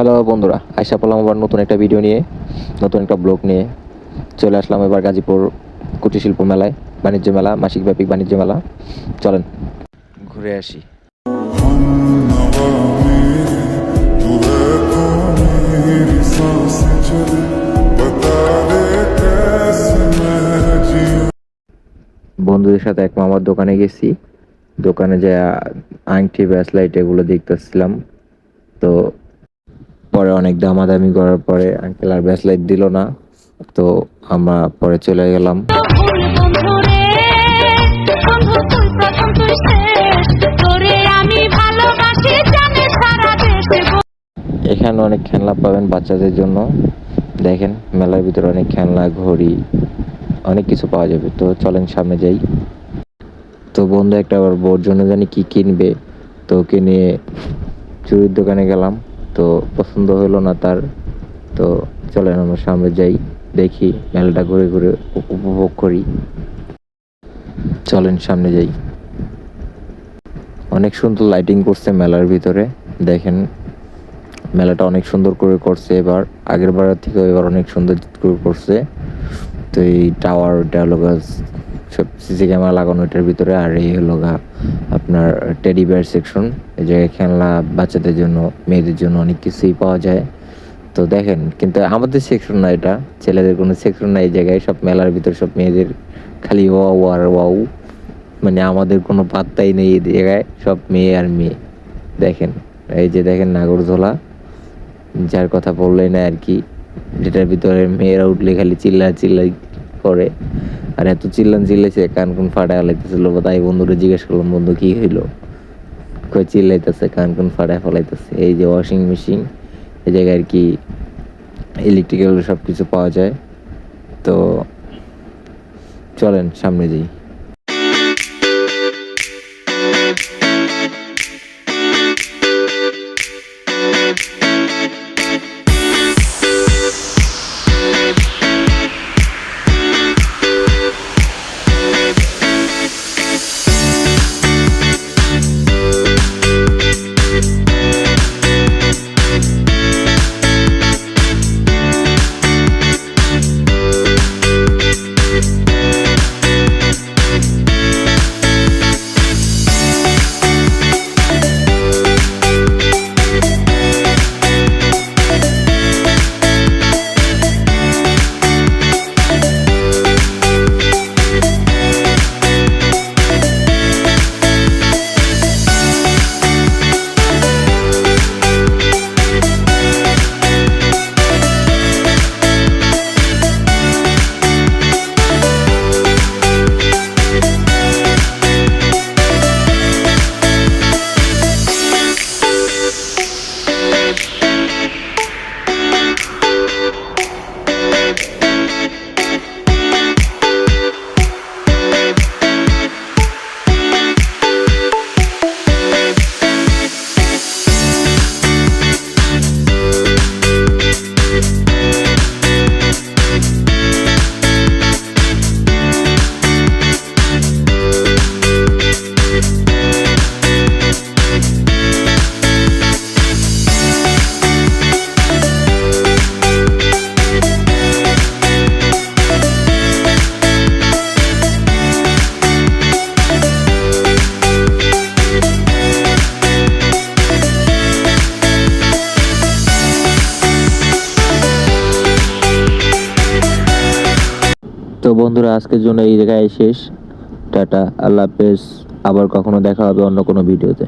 Hello বন্ধুরা আয়সা পলাম আবার নতুন একটা ভিডিও নিয়ে, নতুন একটা ব্লগ নিয়ে। চলে আসলাম এবার গাজীপুর কুটিরশিল্প মেলায়, বাণিজ্য মেলা, মাসিক ব্যাপিক বাণিজ্য মেলা। চলেন, ঘুরে আসি। বন্ধুদের সাথে এক মামার দোকানে গেছি। দোকানে যে আংটি, ব্যাসলাইট এগুলো দেখতেছিলাম। তো পরে অনেক দামাদামি করার পরে আঙ্কেল আর ব্যাসলাইট দিল না। তো আমরা পরে চলে গেলাম। এখানে অনেক খেলনা পাবেন বাচ্চাদের জন্য। দেখেন, মেলার ভিতরে অনেক খেলনা, ঘড়ি, অনেক কিছু পাওয়া যাবে। তো চলেন সামনে যাই। তো বন্ধু, একটা আবার বোর জন্য জানি কি কিনবে। তো ওকে নিয়ে চুরির দোকানে গেলাম। তো পছন্দ হলো না তার, তো চলেন আমরা সামনে যাই, দেখি মেলাটা ঘুরে ঘুরে উপভোগ করি। চলেন সামনে যাই। অনেক সুন্দর লাইটিং করছে মেলার ভিতরে, দেখেন। মেলাটা অনেক সুন্দর করে করছে এবার, আগের বারের থেকে এবার অনেক সুন্দর করে করছে। তো এই টাওয়ার গা সব সিসি ক্যামেরা লাগানো, এটার ভিতরে আর এই হলো গা আপনার টেডি বেয়ার সেকশন এই জায়গায় খেলনা, বাচ্চাদের জন্য, মেয়েদের জন্য অনেক কিছুই পাওয়া যায়। তো দেখেন, কিন্তু আমাদের সেকশন না এটা, ছেলেদের কোনো সেকশন নাই এই জায়গায়, সব মেলার ভিতরে সব মেয়েদের খালি ওয়াও আর ওয়াও। মানে আমাদের কোনো পাত্তাই নেই এই জায়গায়, সব মেয়ে আর মেয়ে। দেখেন, এই যে দেখেন নাগরদোলা, যার কথা বললেই না আর কি। যেটার ভিতরে মেয়েরা উঠলে খালি চিল্লা চিল্লা করে। আর এত চিল্লান চিল্লাইছে, কান কোন ফাটায় ফলাইতেছিল তাই বন্ধুরা জিজ্ঞেস করলাম, বন্ধু, কি হইল? কই চিল্লাইতেছে, কান কোন ফাটায় ফলাইতেছে। এই যে ওয়াশিং মেশিন এই জায়গায় আর কি ইলেকট্রিক্যাল সব কিছু পাওয়া যায়। তো চলেন, সামনে যাই। তো বন্ধুরা, আজকের জন্য এই জায়গায় শেষ। টাটা, আল্লাহ হাফেজ। আবার কখনো দেখা হবে অন্য কোনো ভিডিওতে।